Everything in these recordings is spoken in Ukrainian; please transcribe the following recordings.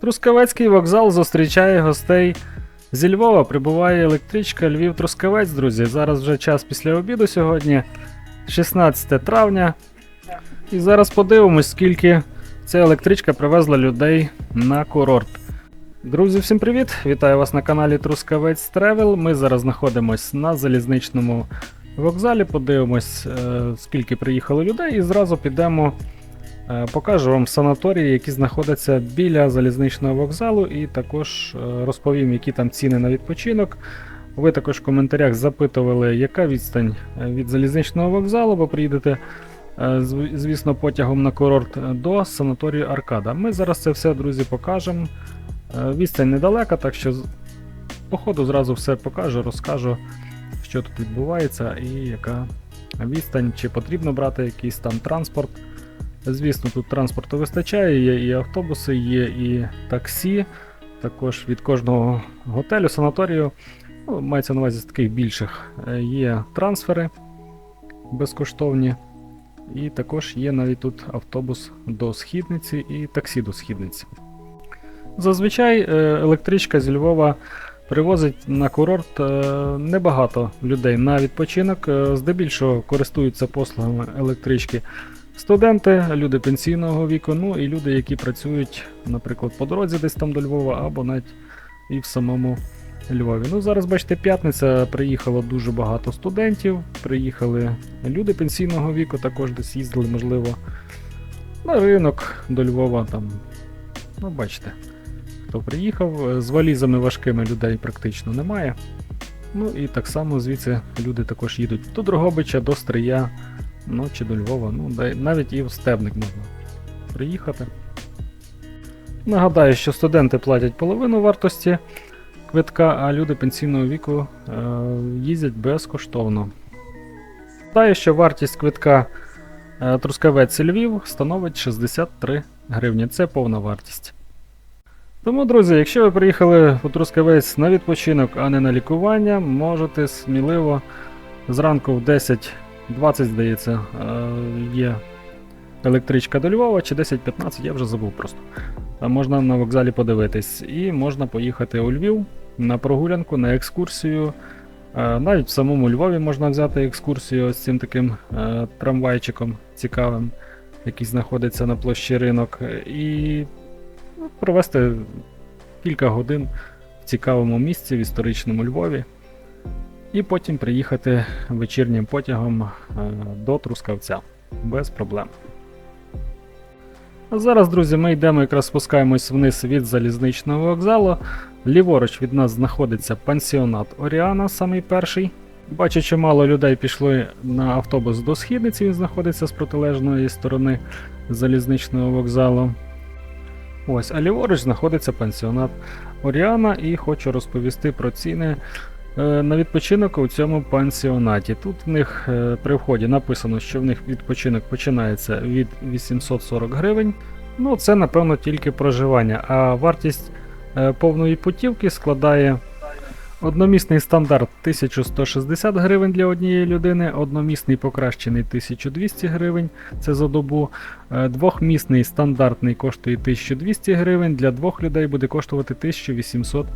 Трускавецький вокзал зустрічає гостей. Зі Львова прибуває електричка Львів-Трускавець, друзі. Зараз вже час після обіду сьогодні, 16 травня. І зараз подивимось, скільки ця електричка привезла людей на курорт. Друзі, всім привіт! Вітаю вас на каналі Трускавець Тревел. Ми зараз знаходимося на залізничному вокзалі. Подивимось, е, скільки приїхало людей, і зразу підемо. Е, Покажу вам санаторії, які знаходяться біля залізничного вокзалу, і також е, розповім, які там ціни на відпочинок. Ви також в коментарях запитували, яка відстань е, від залізничного вокзалу, бо приїдете, звісно, потягом на курорт до санаторію Аркада. Ми зараз це все, друзі, покажемо. Відстань недалека, так що з- по ходу зразу все покажу, розкажу, що тут відбувається і яка відстань, чи потрібно брати якийсь там транспорт. Звісно, тут транспорту вистачає, є і автобуси, є і таксі. Також від кожного готелю, санаторію, ну, мається на увазі з таких більших, е, є трансфери безкоштовні. І також є навіть тут автобус до східниці і таксі до східниці. Зазвичай е, електричка зі Львова привозить на курорт е, небагато людей на відпочинок. Здебільшого користуються послугами електрички студенти, люди пенсійного віку, ну і люди, які працюють, наприклад, по дорозі десь там до Львова, або навіть і в самому Львові. Ну, зараз, бачите, п'ятниця, приїхало дуже багато студентів, приїхали люди пенсійного віку, також десь їздили, можливо, на ринок до Львова. Там, ну, бачите, хто приїхав, з валізами важкими людей практично немає. Ну і так само звідси люди також їдуть до Дрогобича, до Стрия, ну чи до Львова, ну навіть і в Стебник можна приїхати. Нагадаю, що студенти платять половину вартості квитка, а люди пенсійного віку е, їздять безкоштовно. Нагадаю, що вартість квитка е, Трускавець Львів становить 63 гривні. Це повна вартість. Тому, друзі, якщо ви приїхали у Трускавець на відпочинок, а не на лікування, можете сміливо зранку в 10 20, здається, е, є електричка до Львова, чи 10-15, я вже забув просто. Можна на вокзалі подивитись. І можна поїхати у Львів на прогулянку, на екскурсію. Е, Навіть в самому Львові можна взяти екскурсію з цим таким е, трамвайчиком цікавим, який знаходиться на площі ринок, і ну, провести кілька годин в цікавому місці в історичному Львові. І потім приїхати вечірнім потягом е, до Трускавця без проблем. Зараз, друзі, ми йдемо якраз спускаємось вниз від залізничного вокзалу. Ліворуч від нас знаходиться пансіонат Оріана, самий перший. Бачу, чимало людей пішли на автобус до східниці, він знаходиться з протилежної сторони залізничного вокзалу. Ось, а ліворуч знаходиться пансіонат Оріана, і хочу розповісти про ціни на відпочинок у цьому пансіонаті. Тут в них е, при вході написано, що в них відпочинок починається від 840 гривень. Ну, це, напевно, тільки проживання. А вартість е, повної путівки складає одномісний стандарт 1160 гривень для однієї людини, одномісний покращений 1200 гривень, це за добу. Е, Двохмісний стандартний коштує 1200 гривень, для двох людей буде коштувати 1800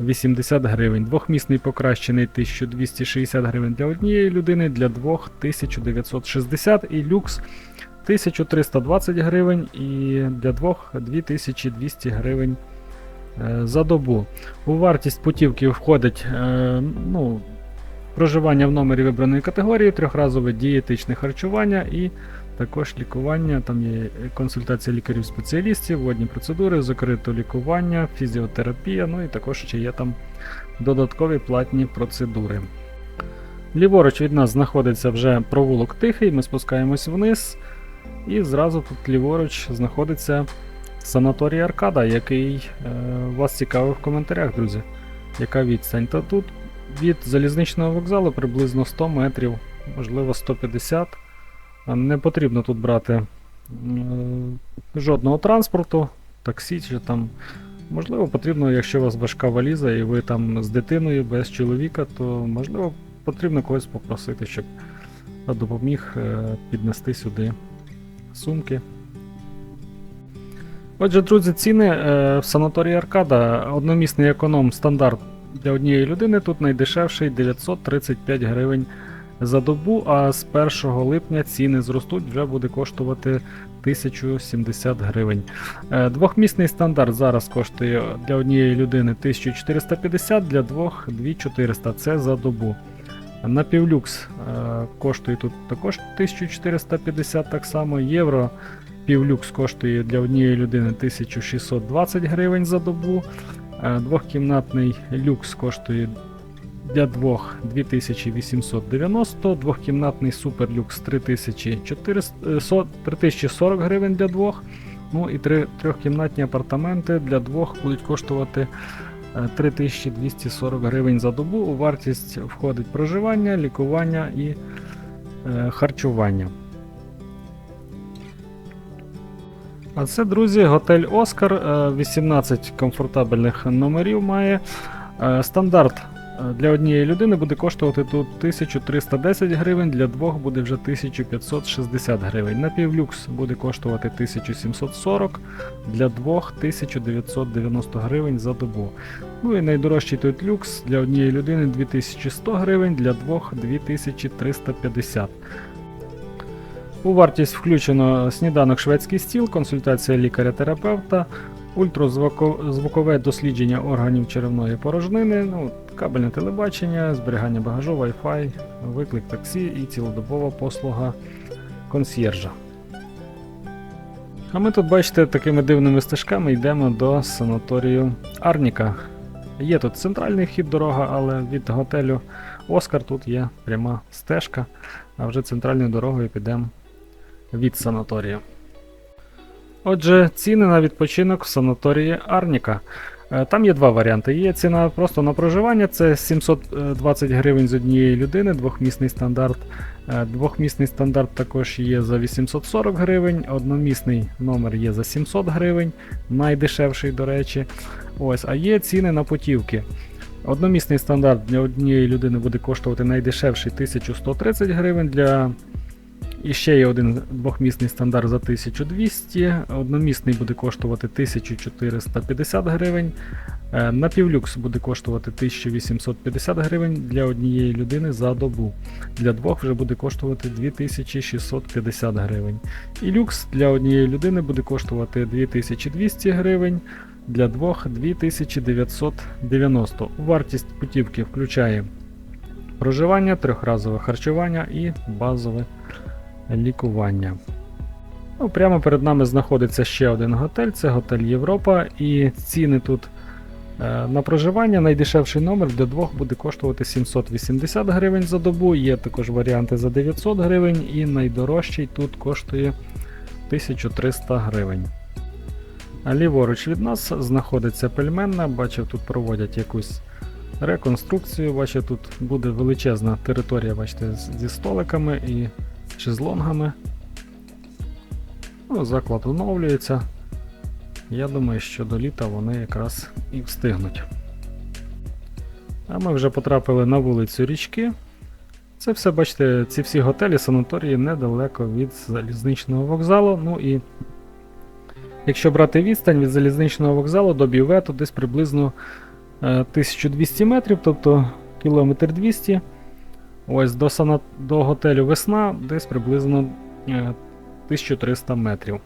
80 гривень. Двохмісний покращений 1260 гривень для однієї людини, для двох 1960 і люкс 1320 гривень і для двох 2200 гривень е, за добу. У вартість путівки входить е, ну, проживання в номері вибраної категорії, трьохразове дієтичне харчування і також лікування, там є консультація лікарів-спеціалістів, водні процедури, закрите лікування, фізіотерапія, ну і також ще є там додаткові платні процедури. Ліворуч від нас знаходиться вже провулок Тихий, ми спускаємось вниз, і зразу тут ліворуч знаходиться санаторій Аркада, який е, вас цікавив в коментарях, друзі. Яка відстань? Та тут від залізничного вокзалу приблизно 100 метрів, можливо 150 а Не потрібно тут брати е, жодного транспорту, таксі чи там. Можливо, потрібно, якщо у вас важка валіза і ви там з дитиною без чоловіка, то можливо потрібно когось попросити, щоб допоміг е, піднести сюди сумки. Отже, друзі, ціни е, в санаторії Аркада. Одномісний економ стандарт для однієї людини тут найдешевший 935 гривень за добу, а з 1 липня ціни зростуть, вже буде коштувати 1070 гривень. Е, Двохмісний стандарт зараз коштує для однієї людини 1450, для двох 2400. Це за добу. Напівлюкс е, коштує тут також 1450 так само. Євро півлюкс коштує для однієї людини 1620 гривень за добу. Е, Двохкімнатний люкс коштує для двох 2890, двохкімнатний суперлюкс 3400, е, 3040 гривень для двох. Ну і три трьохкімнатні апартаменти для двох будуть коштувати е, 3240 гривень за добу. У вартість входить проживання, лікування і е, харчування. А це, друзі, готель Оскар. е, 18 комфортабельних номерів має. Е, Стандарт е, для однієї людини буде коштувати тут 1310 гривень, для двох буде вже 1560 гривень. Напівлюкс буде коштувати 1740, для двох 1990 гривень за добу. Ну і найдорожчий тут люкс для однієї людини 2100 гривень, для двох 2350. У вартість включено сніданок шведський стіл, консультація лікаря-терапевта, ультразвукове дослідження органів черевної порожнини, ну, кабельне телебачення, зберігання багажу, Wi-Fi, виклик таксі і цілодобова послуга консьєржа. А ми тут, бачите, такими дивними стежками йдемо до санаторію Арніка. Є тут центральний вхід дорога, але від готелю Оскар тут є пряма стежка, а вже центральною дорогою підемо від санаторію. Отже, ціни на відпочинок в санаторії Арніка. Е, Там є два варіанти. Є ціна просто на проживання, це 720 гривень з однієї людини, двохмісний стандарт. Е, Двохмісний стандарт також є за 840 гривень, одномісний номер є за 700 гривень, найдешевший, до речі. Ось, а є ціни на путівки. Одномісний стандарт для однієї людини буде коштувати найдешевший 1130 гривень. Для і ще є один двохмісний стандарт за 1200, одномісний буде коштувати 1450 гривень. Е, Напівлюкс буде коштувати 1850 гривень для однієї людини за добу. Для двох вже буде коштувати 2650 гривень. І люкс для однієї людини буде коштувати 2200 гривень, для двох 2990. Вартість путівки включає проживання, трьохразове харчування і базове лікування. Ну, прямо перед нами знаходиться ще один готель, це готель Європа, і ціни тут е, на проживання. Найдешевший номер для двох буде коштувати 780 гривень за добу. Є також варіанти за 900 гривень, і найдорожчий тут коштує 1300 гривень. А ліворуч від нас знаходиться пельменна. Бачив, тут проводять якусь реконструкцію. Бачив, тут буде величезна територія, бачите, зі столиками і шезлонгами. Ну, заклад оновлюється. Я думаю, що до літа вони якраз і встигнуть. А ми вже потрапили на вулицю річки. Це все, бачите, ці всі готелі, санаторії недалеко від залізничного вокзалу. Ну і якщо брати відстань від залізничного вокзалу до бювету, десь приблизно е, 1200 метрів, тобто кілометр 200. Ось до, сана... до готелю Весна десь приблизно е, 1300 метрів.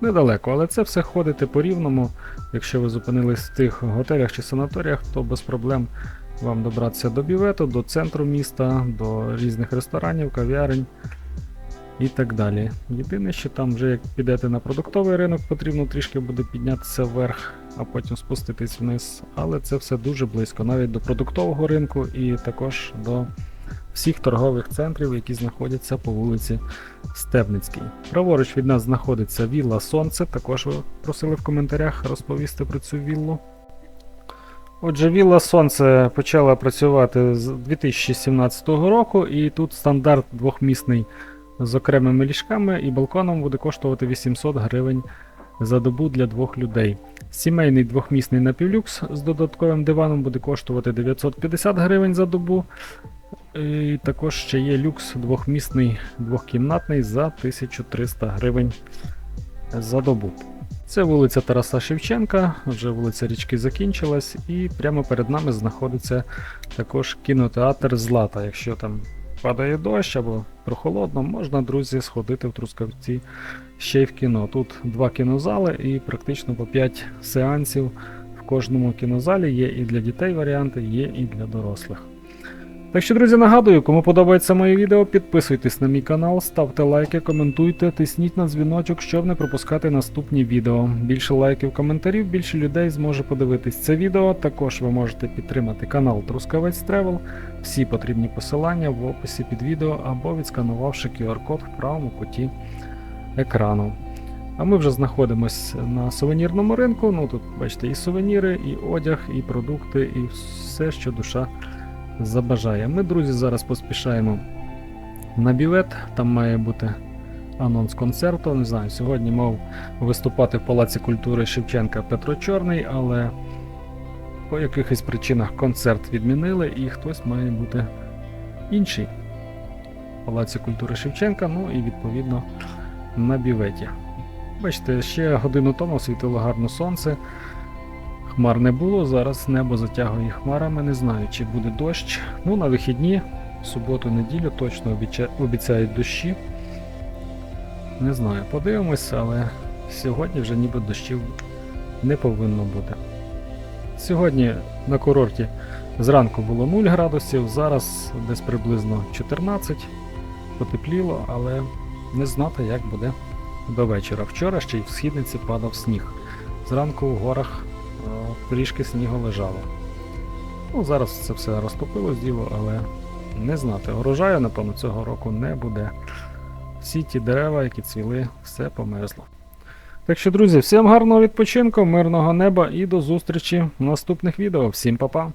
Недалеко, але це все ходити по рівному. Якщо ви зупинились в тих готелях чи санаторіях, то без проблем вам добратися до бювету, до центру міста, до різних ресторанів, кав'ярень і так далі. Єдине, що там вже як підете на продуктовий ринок, потрібно трішки буде піднятися вверх, а потім спуститись вниз. Але це все дуже близько, навіть до продуктового ринку і також до всіх торгових центрів, які знаходяться по вулиці Стебницькій. Праворуч від нас знаходиться Вілла Сонце. Також ви просили в коментарях розповісти про цю віллу. Отже, Вілла Сонце почала працювати з 2017 року, і тут стандарт двохмісний з окремими ліжками і балконом буде коштувати 800 гривень за добу для двох людей. Сімейний двохмісний напівлюкс з додатковим диваном буде коштувати 950 гривень за добу. І також ще є люкс двохмісний двохкімнатний за 1300 гривень за добу. Це вулиця Тараса Шевченка, вже вулиця Річки закінчилась, і прямо перед нами знаходиться також кінотеатр Злата. Якщо там падає дощ або прохолодно, можна, друзі, сходити в Трускавці ще й в кіно. Тут два кінозали і практично по 5 сеансів в кожному кінозалі. Є і для дітей варіанти, є і для дорослих. Так що, друзі, нагадую, кому подобається моє відео, підписуйтесь на мій канал, ставте лайки, коментуйте, тисніть на дзвіночок, щоб не пропускати наступні відео. Більше лайків, коментарів, більше людей зможе подивитись це відео. Також ви можете підтримати канал Трускавець Тревел. Всі потрібні посилання в описі під відео або відсканувавши QR-код в правому куті екрану. А ми вже знаходимося на сувенірному ринку. Ну тут бачите і сувеніри, і одяг, і продукти, і все, що душа забажає. Ми, друзі, зараз поспішаємо на бівет. Там має бути анонс концерту. Не знаю, сьогодні мав виступати в Палаці культури Шевченка Петро Чорний, але по якихось причинах концерт відмінили і хтось має бути інший. В Палаці культури Шевченка, ну і відповідно на біветі. Бачите, ще годину тому світило гарно сонце. Хмар не було, зараз небо затягує хмарами, не знаю, чи буде дощ. Ну, на вихідні, суботу, неділю точно обіцяють дощі. Не знаю, подивимося, але сьогодні вже ніби дощів не повинно бути. Сьогодні на курорті зранку було 0 градусів, зараз десь приблизно 14, потепліло, але не знати, як буде до вечора. Вчора ще й в східниці падав сніг. Зранку в горах е, трішки снігу лежало. Ну, зараз це все розтопилось діло, але не знати. Урожаю, напевно, цього року не буде. Всі ті дерева, які цвіли, все померзло. Так що, друзі, всім гарного відпочинку, мирного неба і до зустрічі в наступних відео. Всім па-па!